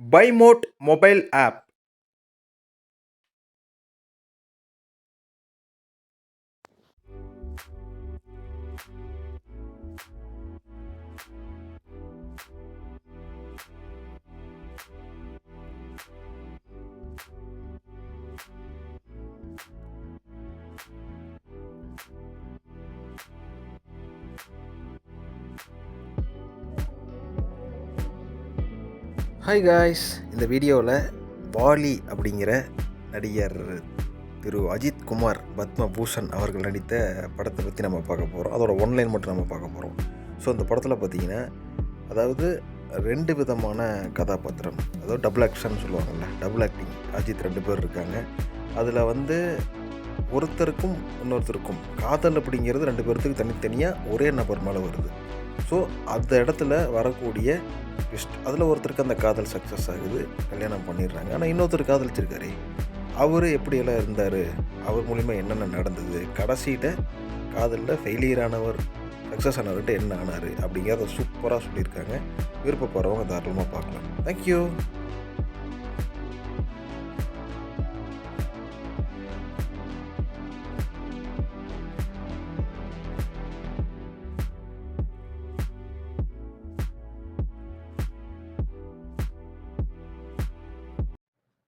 Bymode mobile app hi guys இந்த வீடியோவில் வாலி அப்படிங்கிற நடிகர் திரு அஜித் குமார் பத்மபூஷன் அவர்கள் நடித்த படத்தை பற்றி நம்ம பார்க்க போகிறோம் அதோட ஒன்லைன் மட்டும் நம்ம பார்க்க போகிறோம் ஸோ அந்த படத்தில் பார்த்தீங்கன்னா அதாவது ரெண்டு விதமான கதாபாத்திரம். அதாவது டபுள் ஆக்ஷன் சொல்லுவாங்கள்ல டபுள் ஆக்டிங் அஜித் ரெண்டு பேர் இருக்காங்க. அதில் வந்து ஒருத்தருக்கும் இன்னொருத்தருக்கும் காதல் அப்படிங்கிறது ரெண்டு பேர்த்துக்கு தனித்தனியாக ஒரே நபர் மேலே வருது. ஸோ அந்த இடத்துல வரக்கூடிய ட்விஸ்ட் அதில் ஒருத்தருக்கு அந்த காதல் சக்ஸஸ் ஆகுது கல்யாணம் பண்ணிடுறாங்க. ஆனால் இன்னொருத்தர் காதலிச்சிருக்காரு. அவர் எப்படியெல்லாம் இருந்தார்? அவர் மூலிமா என்னென்ன நடந்தது? கடைசியில் காதலில் ஃபெயிலியர் ஆனவர் சக்ஸஸ் ஆனவர்கிட்ட என்ன ஆனார்? அப்படிங்கிறத சூப்பராக சொல்லியிருக்காங்க. விருப்பப்படுறவங்க தாராளமாக பார்க்கலாம். தேங்க்யூ